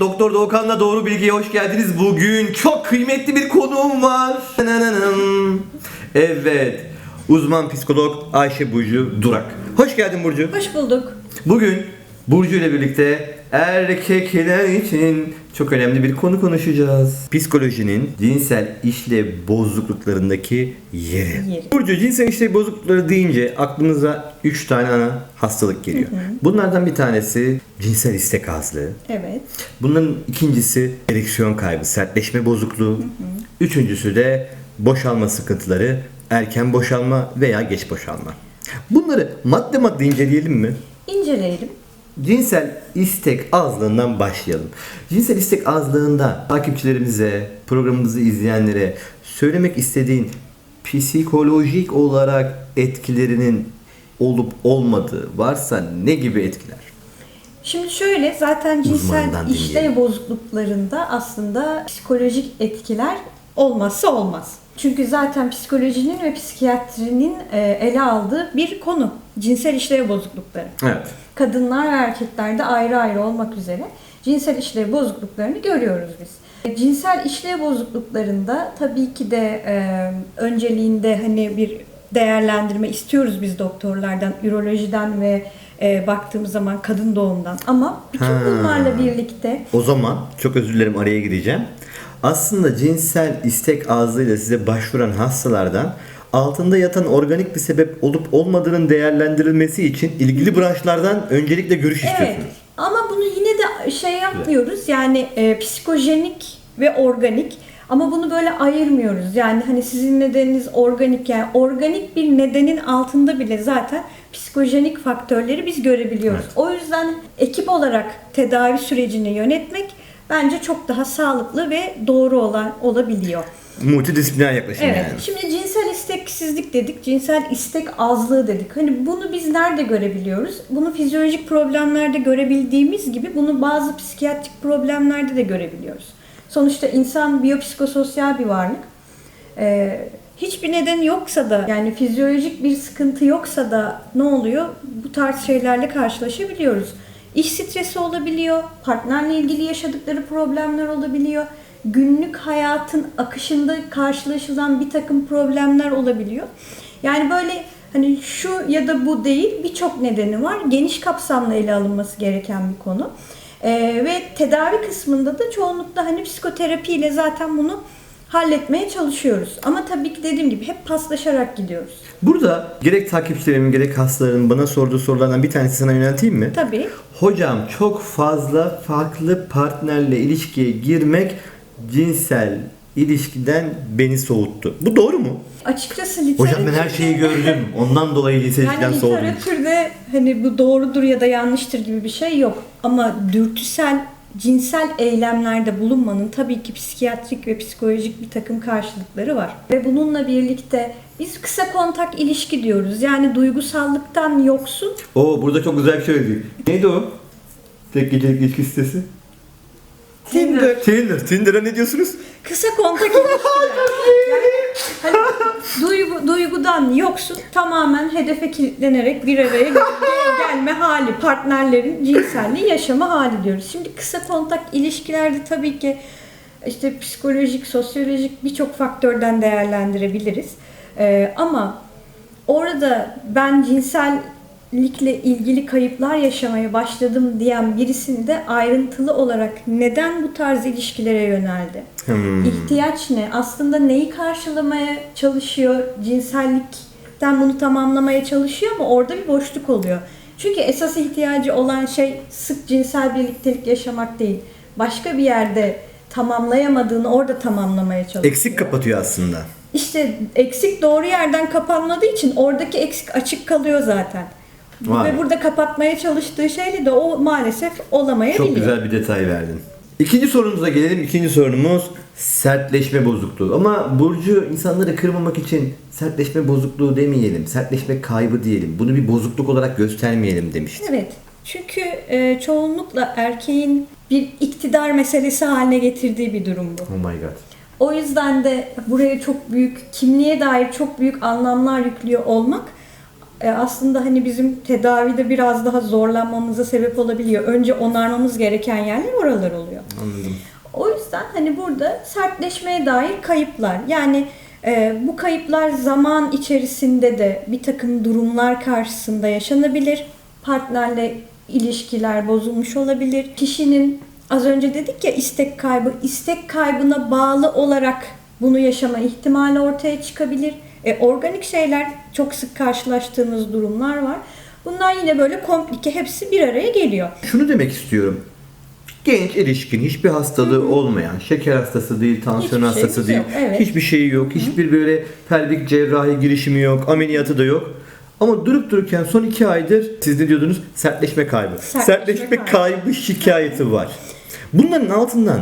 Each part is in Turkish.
Doktor Doğukan'la Doğru Bilgiye hoş geldiniz. Bugün çok kıymetli bir konuğum var. Evet, uzman psikolog Ayşe Burcu Durak. Hoş geldin Burcu. Hoş bulduk. Bugün Burcu ile birlikte erkekler için çok önemli bir konu konuşacağız. Psikolojinin cinsel işlev bozukluklarındaki yeri. Yeri. Burcu cinsel işlev bozuklukları deyince aklımıza 3 tane ana hastalık geliyor. Bunlardan bir tanesi cinsel istek azlığı. Evet. Bunların ikincisi ereksiyon kaybı, sertleşme bozukluğu. Üçüncüsü de boşalma sıkıntıları, erken boşalma veya geç boşalma. Bunları madde madde inceleyelim mi? İnceleyelim. Cinsel istek azlığından başlayalım. Cinsel istek azlığında takipçilerimize, programımızı izleyenlere söylemek istediğin psikolojik olarak etkilerinin olup olmadığı varsa ne gibi etkiler? Şimdi şöyle zaten cinsel işlev bozukluklarında aslında psikolojik etkiler olmazsa olmaz. Çünkü zaten psikolojinin ve psikiyatrinin e, ele aldığı bir konu. Cinsel işlev bozuklukları. Evet. Kadınlar ve erkeklerde ayrı ayrı olmak üzere cinsel işlev bozukluklarını görüyoruz biz. Cinsel işlev bozukluklarında tabii ki de e, önceliğinde hani bir değerlendirme istiyoruz biz doktorlardan, ürolojiden ve e, baktığımız zaman kadın doğumdan. Ama bütün Ha. bunlarla birlikte O zaman çok özür dilerim araya gireceğim. Aslında cinsel istek azlığıyla size başvuran hastalardan altında yatan organik bir sebep olup olmadığının değerlendirilmesi için ilgili branşlardan öncelikle görüş Evet. istiyorsunuz. Ama bunu yine de şey yapmıyoruz. Yani e, psikojenik ve organik. Ama bunu böyle ayırmıyoruz. Yani hani sizin nedeniniz organik yani organik bir nedenin altında bile zaten psikojenik faktörleri biz görebiliyoruz. Evet. O yüzden ekip olarak tedavi sürecini yönetmek bence çok daha sağlıklı ve doğru olan olabiliyor. Multidisipliner yaklaşım Evet. yani. Şimdi isteksizlik dedik, cinsel istek azlığı dedik. Hani bunu biz nerede görebiliyoruz? Bunu fizyolojik problemlerde görebildiğimiz gibi bunu bazı psikiyatrik problemlerde de görebiliyoruz. Sonuçta insan biyopsikososyal bir varlık. Ee, hiçbir neden yoksa da yani fizyolojik bir sıkıntı yoksa da ne oluyor? Bu tarz şeylerle karşılaşabiliyoruz. İş stresi olabiliyor, partnerle ilgili yaşadıkları problemler olabiliyor, günlük hayatın akışında karşılaşılan bir takım problemler olabiliyor. Yani böyle hani şu ya da bu değil birçok nedeni var. Geniş kapsamlı ele alınması gereken bir konu. Ee, ve tedavi kısmında da çoğunlukla hani psikoterapiyle zaten bunu halletmeye çalışıyoruz. Ama tabii ki dediğim gibi hep paslaşarak gidiyoruz. Burada gerek takipçilerimin gerek hastaların bana sorduğu sorulardan bir tanesi sana yönelteyim mi? Tabii. Hocam çok fazla farklı partnerle ilişkiye girmek cinsel ilişkiden beni soğuttu. Bu doğru mu? Açıkçası Hocam ben her şeyi gördüm. Ondan dolayı ilişkiden Yani soğudum. literatürde hani bu doğrudur ya da yanlıştır gibi bir şey yok. Ama dürtüsel cinsel eylemlerde bulunmanın tabii ki psikiyatrik ve psikolojik bir takım karşılıkları var. Ve bununla birlikte biz kısa kontak ilişki diyoruz. Yani duygusallıktan yoksun. Oo burada çok güzel bir şey söyledik. Neydi o? Tek gecelik ilişki sitesi. Tinder. Tinder. Tinder'a ne diyorsunuz? Kısa kontak ilişkiler. Yani hani duygu, duygudan yoksun tamamen hedefe kilitlenerek bir araya gel- gelme hali, partnerlerin cinselliği yaşama hali diyoruz. Şimdi kısa kontak ilişkilerde tabii ki işte psikolojik, sosyolojik birçok faktörden değerlendirebiliriz. Ee, ama orada ben cinsellikle ilgili kayıplar yaşamaya başladım diyen birisini de ayrıntılı olarak neden bu tarz ilişkilere yöneldi? Hmm. İhtiyaç ne? Aslında neyi karşılamaya çalışıyor? Cinsellikten bunu tamamlamaya çalışıyor ama orada bir boşluk oluyor. Çünkü esas ihtiyacı olan şey sık cinsel birliktelik yaşamak değil. Başka bir yerde tamamlayamadığını orada tamamlamaya çalışıyor. Eksik kapatıyor aslında. İşte eksik doğru yerden kapanmadığı için oradaki eksik açık kalıyor zaten. Vay. Ve burada kapatmaya çalıştığı şeyle de o maalesef olamayabiliyor. Çok güzel bir detay verdin. İkinci sorumuza gelelim. İkinci sorumuz sertleşme bozukluğu. Ama Burcu insanları kırmamak için sertleşme bozukluğu demeyelim. Sertleşme kaybı diyelim. Bunu bir bozukluk olarak göstermeyelim demişti. Evet. Çünkü e, çoğunlukla erkeğin bir iktidar meselesi haline getirdiği bir durum bu. Oh my god. O yüzden de buraya çok büyük, kimliğe dair çok büyük anlamlar yüklüyor olmak e, aslında hani bizim tedavide biraz daha zorlanmamıza sebep olabiliyor. Önce onarmamız gereken yerler oralar oluyor. Anladım. O yüzden hani burada sertleşmeye dair kayıplar yani e, bu kayıplar zaman içerisinde de bir takım durumlar karşısında yaşanabilir. Partnerle ilişkiler bozulmuş olabilir. Kişinin az önce dedik ya istek kaybı, istek kaybına bağlı olarak bunu yaşama ihtimali ortaya çıkabilir. E, organik şeyler çok sık karşılaştığımız durumlar var. Bunlar yine böyle komplike hepsi bir araya geliyor. Şunu demek istiyorum. Genç, erişkin, hiçbir hastalığı olmayan, şeker hastası değil, tansiyon Hiçbir hastası şeyimiz değil, yok, evet. hiçbir şeyi yok, hiçbir böyle pelvik cerrahi girişimi yok, ameliyatı da yok. Ama durup dururken son iki aydır siz ne diyordunuz? Sertleşme kaybı. Sertleşme Sertleşme, kaybı. kaybı şikayeti var. Bunların altından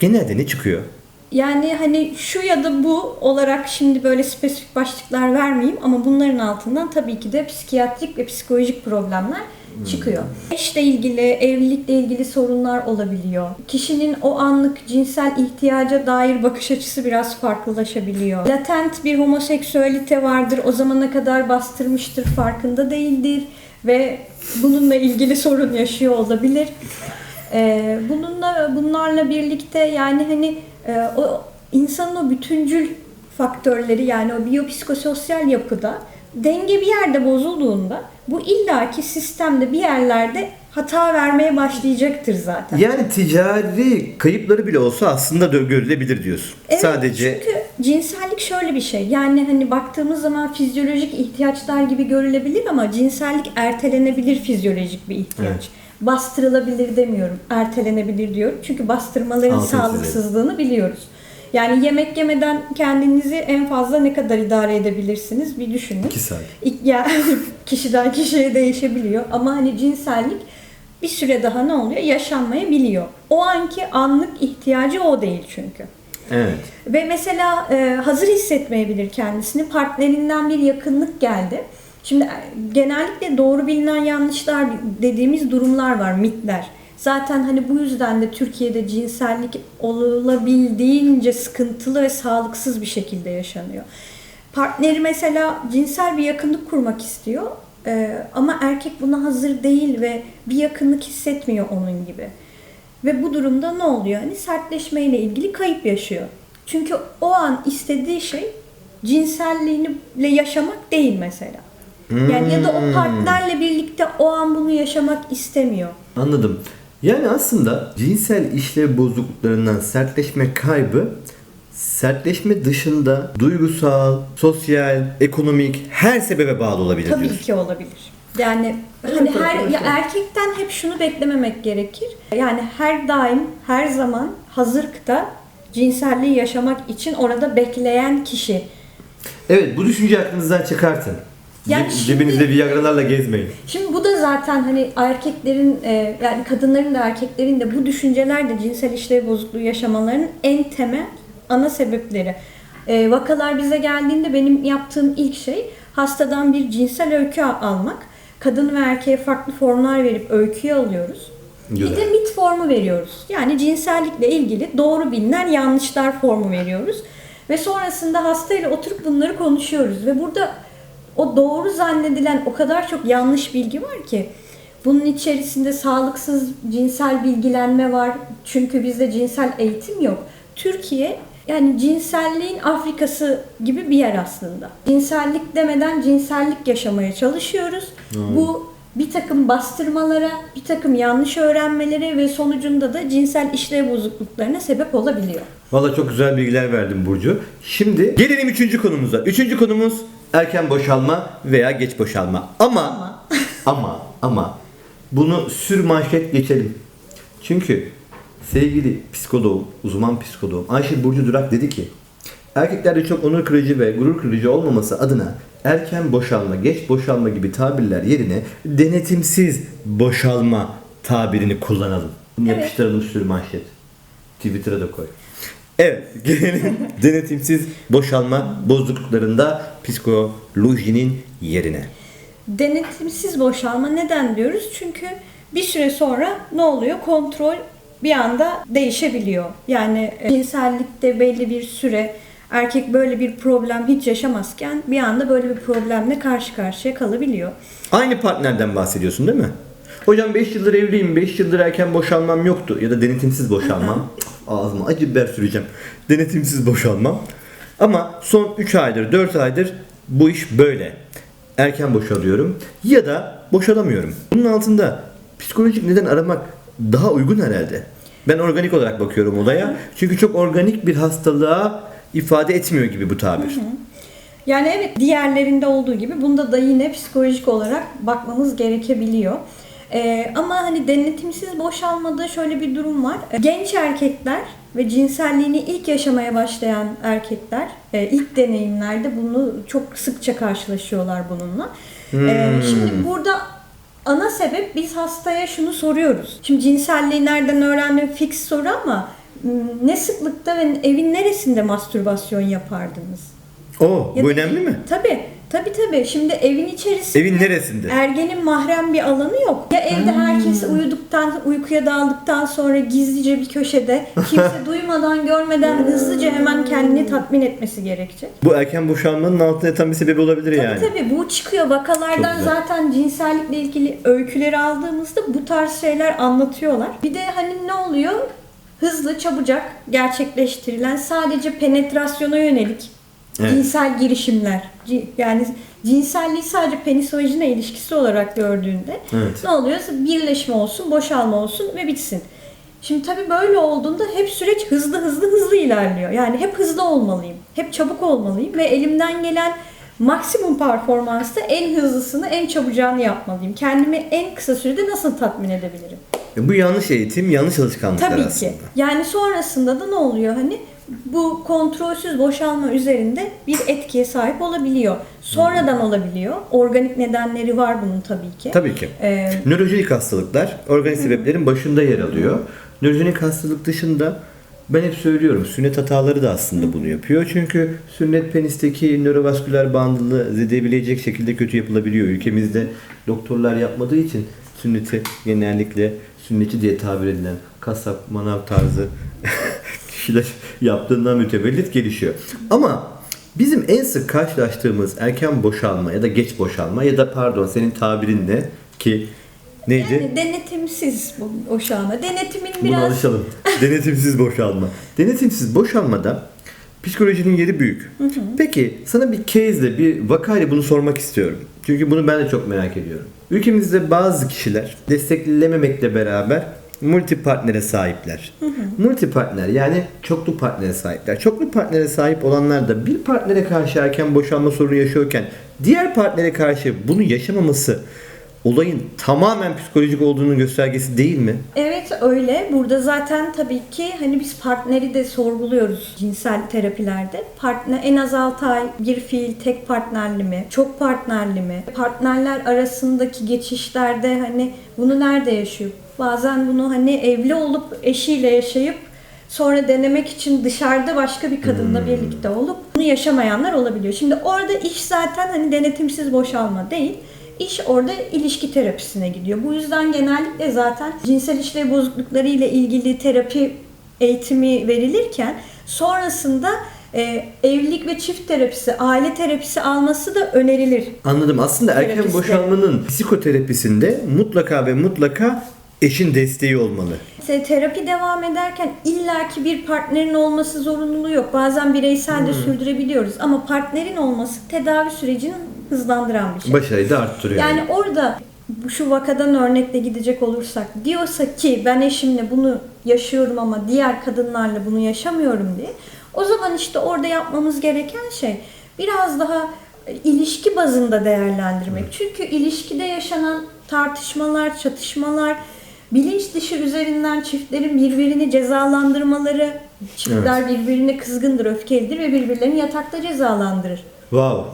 genelde ne çıkıyor? Yani hani şu ya da bu olarak şimdi böyle spesifik başlıklar vermeyeyim ama bunların altından tabii ki de psikiyatrik ve psikolojik problemler çıkıyor. Eşle ilgili, evlilikle ilgili sorunlar olabiliyor. Kişinin o anlık cinsel ihtiyaca dair bakış açısı biraz farklılaşabiliyor. Latent bir homoseksüelite vardır. O zamana kadar bastırmıştır, farkında değildir ve bununla ilgili sorun yaşıyor olabilir. Ee, bununla bunlarla birlikte yani hani e, o insanın o bütüncül faktörleri yani o biyopsikososyal yapıda denge bir yerde bozulduğunda bu illaki sistemde bir yerlerde hata vermeye başlayacaktır zaten. Yani ticari kayıpları bile olsa aslında görülebilir diyorsun. Evet, Sadece çünkü cinsellik şöyle bir şey. Yani hani baktığımız zaman fizyolojik ihtiyaçlar gibi görülebilir ama cinsellik ertelenebilir fizyolojik bir ihtiyaç. Evet. Bastırılabilir demiyorum. Ertelenebilir diyorum. Çünkü bastırmaların çizelim. sağlıksızlığını biliyoruz. Yani yemek yemeden kendinizi en fazla ne kadar idare edebilirsiniz bir düşünün. 2 saat. İlk- Ya kişiden kişiye değişebiliyor ama hani cinsellik bir süre daha ne oluyor? Yaşanmayabiliyor. O anki anlık ihtiyacı o değil çünkü. Evet. Ve mesela e, hazır hissetmeyebilir kendisini. Partnerinden bir yakınlık geldi. Şimdi e, genellikle doğru bilinen yanlışlar dediğimiz durumlar var, mitler. Zaten hani bu yüzden de Türkiye'de cinsellik olabildiğince sıkıntılı ve sağlıksız bir şekilde yaşanıyor. Partneri mesela cinsel bir yakınlık kurmak istiyor e, ama erkek buna hazır değil ve bir yakınlık hissetmiyor onun gibi. Ve bu durumda ne oluyor? Hani sertleşmeyle ilgili kayıp yaşıyor. Çünkü o an istediği şey cinselliğiyle yaşamak değil mesela. Yani ya da o partnerle birlikte o an bunu yaşamak istemiyor. Anladım. Yani aslında cinsel işlev bozukluklarından sertleşme kaybı sertleşme dışında duygusal, sosyal, ekonomik her sebebe bağlı olabilir Tabii diyorsun. ki olabilir. Yani hani her ya erkekten hep şunu beklememek gerekir. Yani her daim, her zaman hazırlıkta cinselliği yaşamak için orada bekleyen kişi. Evet bu düşünceyi aklınızdan çıkartın. Yani şimdi- Cebinizde viagralarla gezmeyin. Şimdi bu da zaten hani erkeklerin e, yani kadınların da erkeklerin de bu düşüncelerde cinsel işlev bozukluğu yaşamalarının en temel ana sebepleri. E, vakalar bize geldiğinde benim yaptığım ilk şey hastadan bir cinsel öykü al- almak. Kadın ve erkeğe farklı formlar verip öyküyü alıyoruz. Güzel. Bir de mit formu veriyoruz. Yani cinsellikle ilgili doğru bilinen yanlışlar formu veriyoruz. Ve sonrasında hastayla oturup bunları konuşuyoruz. Ve burada o doğru zannedilen o kadar çok yanlış bilgi var ki bunun içerisinde sağlıksız cinsel bilgilenme var. Çünkü bizde cinsel eğitim yok. Türkiye yani cinselliğin Afrikası gibi bir yer aslında. Cinsellik demeden cinsellik yaşamaya çalışıyoruz. Bu bir takım bastırmalara, bir takım yanlış öğrenmelere ve sonucunda da cinsel işlev bozukluklarına sebep olabiliyor. Valla çok güzel bilgiler verdin Burcu. Şimdi gelelim üçüncü konumuza. Üçüncü konumuz erken boşalma veya geç boşalma. Ama Ama. ama ama bunu sür manşet geçelim. Çünkü sevgili psikoloğum, uzman psikoloğum Ayşe Burcu Durak dedi ki erkeklerde çok onur kırıcı ve gurur kırıcı olmaması adına erken boşalma, geç boşalma gibi tabirler yerine denetimsiz boşalma tabirini kullanalım. Bunu Evet. yapıştıralım sür manşet. Twitter'a da koy. Evet, gelelim denetimsiz boşalma bozukluklarında psikolojinin yerine. Denetimsiz boşalma neden diyoruz? Çünkü bir süre sonra ne oluyor? Kontrol bir anda değişebiliyor. Yani e, cinsellikte belli bir süre Erkek böyle bir problem hiç yaşamazken bir anda böyle bir problemle karşı karşıya kalabiliyor. Aynı partnerden bahsediyorsun değil mi? Hocam 5 yıldır evliyim, 5 yıldır erken boşanmam yoktu ya da denetimsiz boşanmam. Ağzıma acı biber süreceğim. Denetimsiz boşanmam. Ama son 3 aydır, 4 aydır bu iş böyle. Erken boşalıyorum ya da boşalamıyorum. Bunun altında psikolojik neden aramak daha uygun herhalde. Ben organik olarak bakıyorum olaya. Çünkü çok organik bir hastalığa ifade etmiyor gibi bu tabir. Yani evet diğerlerinde olduğu gibi bunda da yine psikolojik olarak bakmamız gerekebiliyor. Ee, ama hani denetimsiz boşalmada şöyle bir durum var. Ee, Genç erkekler ve cinselliğini ilk yaşamaya başlayan erkekler e, ilk deneyimlerde bunu çok sıkça karşılaşıyorlar bununla. Ee, şimdi burada ana sebep biz hastaya şunu soruyoruz. Şimdi cinselliği nereden öğrendim fix soru ama m, ne sıklıkta ve evin neresinde mastürbasyon yapardınız? O, Ya bu da- önemli mi? Tabii. Tabii tabii. Şimdi evin içerisinde Evin neresinde? ergenin mahrem bir alanı yok. Ya evde herkes uyuduktan, uykuya daldıktan sonra gizlice bir köşede kimse duymadan, görmeden hızlıca hemen kendini tatmin etmesi gerekecek. Bu erken boşanmanın altında yatan bir sebebi olabilir Tabii yani. tabii bu çıkıyor. Vakalardan Çok güzel. zaten cinsellikle ilgili öyküleri aldığımızda bu tarz şeyler anlatıyorlar. Bir de hani ne oluyor? Hızlı, çabucak gerçekleştirilen sadece penetrasyona yönelik Evet. cinsel girişimler. Yani cinselliği sadece penis vajina ilişkisi olarak gördüğünde Evet. ne oluyor? Birleşme olsun, boşalma olsun ve bitsin. Şimdi tabii böyle olduğunda hep süreç hızlı hızlı hızlı ilerliyor. Yani hep hızlı olmalıyım. Hep çabuk olmalıyım ve elimden gelen maksimum performansta en hızlısını, en çabucağını yapmalıyım. Kendimi en kısa sürede nasıl tatmin edebilirim? E, Bu yanlış eğitim, yanlış alışkanlıklar Tabii aslında. ki. Yani sonrasında da ne oluyor hani bu kontrolsüz boşalma üzerinde bir etkiye sahip olabiliyor. Sonradan olabiliyor. Organik nedenleri var bunun tabii ki. Tabii ki. Ee, Nörojenik hastalıklar organik sebeplerin başında yer alıyor. Nörojenik hastalık dışında ben hep söylüyorum sünnet hataları da aslında bunu yapıyor. Çünkü sünnet penisteki nörovasküler bandını zedebilecek şekilde kötü yapılabiliyor. Ülkemizde doktorlar yapmadığı için sünneti genellikle sünnetçi diye tabir edilen kasap, manav tarzı kişiler yaptığından mütevellit gelişiyor. Ama bizim en sık karşılaştığımız erken boşalma ya da geç boşalma ya da pardon senin tabirin ne ki neydi? yani denetimsiz bu boşalma. Denetimin Buna biraz alışalım. Denetimsiz boşalma. Denetimsiz boşalmada psikolojinin yeri büyük. Peki sana bir case'le, bir vakayla bunu sormak istiyorum. Çünkü bunu ben de çok merak ediyorum. Ülkemizde bazı kişiler desteklememekle beraber multi partnere sahipler. Multi partner yani çoklu partnere sahipler. Çoklu partnere sahip olanlar da bir partnere karşı erken boşanma sorunu yaşıyorken diğer partnere karşı bunu yaşamaması olayın tamamen psikolojik olduğunun göstergesi değil mi? Evet öyle. Burada zaten tabii ki hani biz partneri de sorguluyoruz cinsel terapilerde. Partner en az 6 ay bir fiil tek partnerli mi? Çok partnerli mi? Partnerler arasındaki geçişlerde hani bunu nerede yaşıyor? Bazen bunu hani evli olup eşiyle yaşayıp sonra denemek için dışarıda başka bir kadınla birlikte olup bunu yaşamayanlar olabiliyor. Şimdi orada iş zaten hani denetimsiz boşalma değil. İş orada ilişki terapisine gidiyor. Bu yüzden genellikle zaten cinsel işlev bozuklukları ile ilgili terapi eğitimi verilirken sonrasında e, evlilik ve çift terapisi, aile terapisi alması da önerilir. Anladım. Aslında erken Terapiste. boşanmanın psikoterapisinde mutlaka ve mutlaka eşin desteği olmalı. İşte terapi devam ederken illaki bir partnerin olması zorunluluğu yok. Bazen bireysel de sürdürebiliyoruz ama partnerin olması tedavi sürecini hızlandıran bir şey. Başarıyı da arttırıyor. Yani orada şu vakadan örnekle gidecek olursak diyorsa ki ben eşimle bunu yaşıyorum ama diğer kadınlarla bunu yaşamıyorum diye. O zaman işte orada yapmamız gereken şey biraz daha e, ilişki bazında değerlendirmek. Çünkü ilişkide yaşanan tartışmalar, çatışmalar, bilinç dışı üzerinden çiftlerin birbirini cezalandırmaları, çiftler birbirine kızgındır, öfkelidir ve birbirlerini yatakta cezalandırır. Wow.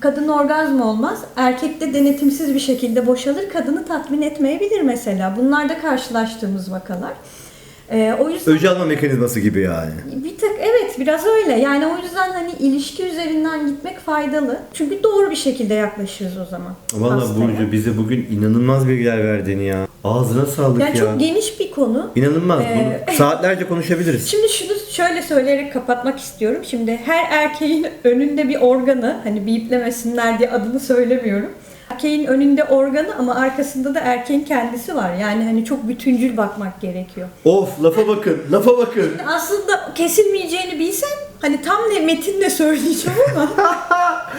Kadın orgazm olmaz. Erkek de denetimsiz bir şekilde boşalır. Kadını tatmin etmeyebilir mesela. Bunlar da karşılaştığımız vakalar. Ee, o yüzden Öcü alma mekanizması gibi yani. bir tık evet biraz öyle. Yani o yüzden hani ilişki üzerinden gitmek faydalı. Çünkü doğru bir şekilde yaklaşırız o zaman. Vallahi hastaya. Burcu bize bugün inanılmaz bilgiler verdin ya. Ağzına sağlık Yani ya. çok geniş bir konu. İnanılmaz. Ee, Bunu saatlerce konuşabiliriz. Şimdi şunu şöyle söyleyerek kapatmak istiyorum. Şimdi her erkeğin önünde bir organı, hani biplemesinler diye adını söylemiyorum. Erkeğin önünde organı ama arkasında da erkeğin kendisi var. Yani hani çok bütüncül bakmak gerekiyor. Of lafa bakın, lafa bakın. Aslında kesilmeyeceğini bilsen hani tam ne metinle söyleyeceğim ama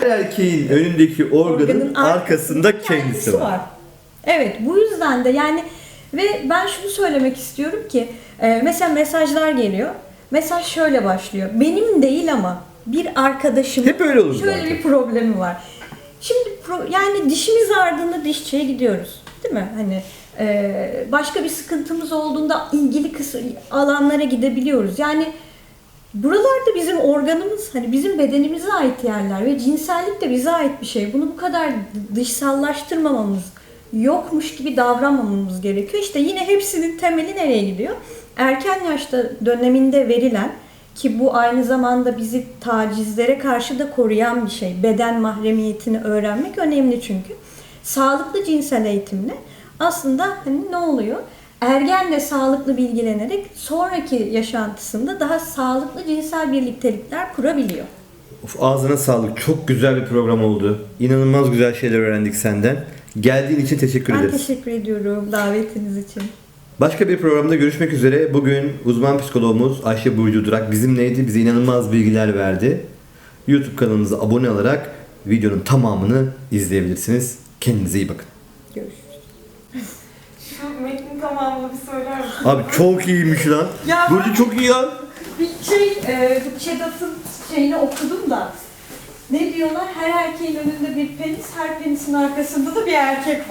Her erkeğin önündeki organın, organın ar- arkasında kendisi, var. Evet bu yüzden de yani ve ben şunu söylemek istiyorum ki e, mesela mesajlar geliyor. Mesaj şöyle başlıyor. Benim değil ama bir arkadaşımın Hep öyle olur şöyle zaten. bir problemi var. Şimdi yani dişimiz ardında dişçiye gidiyoruz. Değil mi? Hani e, başka bir sıkıntımız olduğunda ilgili kısım alanlara gidebiliyoruz. Yani Buralar da bizim organımız, hani bizim bedenimize ait yerler ve cinsellik de bize ait bir şey. Bunu bu kadar dışsallaştırmamamız, yokmuş gibi davranmamamız gerekiyor. İşte yine hepsinin temeli nereye gidiyor? Erken yaşta döneminde verilen ki bu aynı zamanda bizi tacizlere karşı da koruyan bir şey. Beden mahremiyetini öğrenmek önemli çünkü. Sağlıklı cinsel eğitimle aslında hani ne oluyor? Ergenle sağlıklı bilgilenerek sonraki yaşantısında daha sağlıklı cinsel birliktelikler kurabiliyor. Of, ağzına sağlık. Çok güzel bir program oldu. İnanılmaz güzel şeyler öğrendik senden. Geldiğin için teşekkür Ben ederiz. teşekkür ediyorum davetiniz için. Başka bir programda görüşmek üzere. Bugün uzman psikologumuz Ayşe Burcu Durak bizimleydi. Bize inanılmaz bilgiler verdi. YouTube kanalımıza abone olarak videonun tamamını izleyebilirsiniz. Kendinize iyi bakın. Görüşürüz. Şu metnin tamamını bir söyler misin? Abi çok iyiymiş lan. Ya ben- Burcu çok iyi lan. Bir şey, e, bu Çedat'ın şeyini okudum da ne diyorlar? Her erkeğin önünde bir penis, her penisin arkasında da bir erkek var.